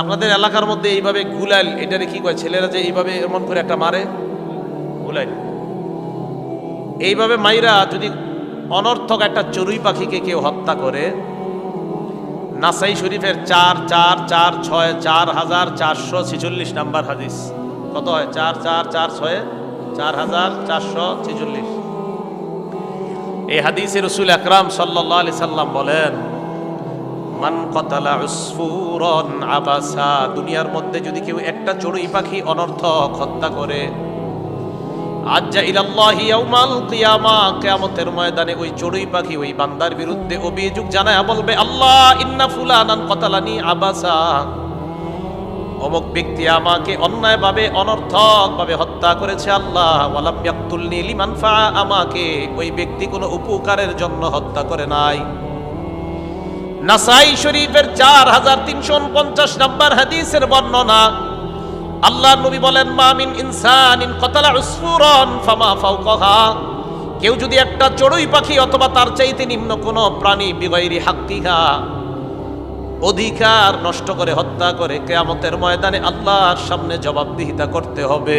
আপনাদের এলাকার মধ্যে এইভাবে গুলাইল এটারে কি কয়, ছেলেরা যে এইভাবে এমন করে একটা মারে? গুলাইল এইভাবে মাইরা যদি অনর্থক একটা চড়ুই পাখিকে কেউ হত্যা করে, নাসাই শরীফের চার চার চার, ছয়, চার হাজার চারশো ছেচল্লিশ নাম্বার হাদিস। কত হয়? চার চার চার, ছয়, চার হাজার চারশো ছেচল্লিশ। এই হাদিসে রসুল আকরাম সাল্লাহ আলি সাল্লাম বলেন মান কতালা উসফুরন আবাসা, দুনিয়ার মধ্যে যদি কেউ একটা চড়ুই পাখি অনর্থক হত্যা করে, আজ্জা ইলাল্লাহি ইয়াউমাল কিয়ামা, কিয়ামতের ময়দানে ওই চড়ুই পাখি ওই বান্দার বিরুদ্ধে অভিযোগ জানায়, বলবে, আল্লাহ, ইন্না ফুলানান কতালানি আবাসা। অমুক ব্যক্তি আমাকে অন্যায়ভাবে, অনর্থকভাবে হত্যা করেছে আল্লাহ, ওয়ালাম ইয়াকতুলনি লিমান ফা আমাকে। ওই ব্যক্তি কোনো উপকারের জন্য হত্যা করে নাই। নাসাই শরীফের চার হাজার তিনশো উনপঞ্চাশ নম্বর হাদিসের বর্ণনা। আল্লাহ নবী বলেন মামিন ইনসানিন কতালা উসফুরন ফামা ফাওকাহা। কেউ যদি একটা চড়ুই পাখি অথবা তার চাইতে নিম্ন কোনো প্রাণী বিগৈরি হাক্কিহা অধিকার নষ্ট করে হত্যা করে, কেয়ামতের ময়দানে আল্লাহর সামনে জবাবদিহিতা করতে হবে।